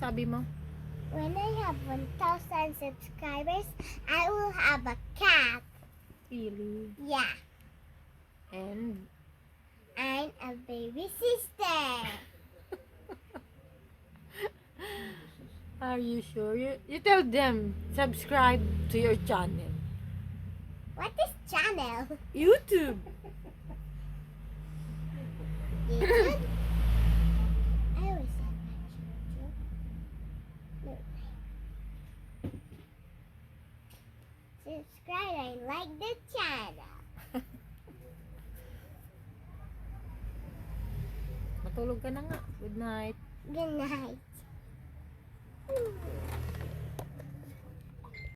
sabi mo? When I have 1,000 subscribers, I will have a cat. Really? Yeah. And, And a baby sister. are you sure? You, you tell them, subscribe to your channel. What is channel? YouTube? I always said YouTube. No. Subscribe and like the channel. Matulog ka na nga. Good night. Good night.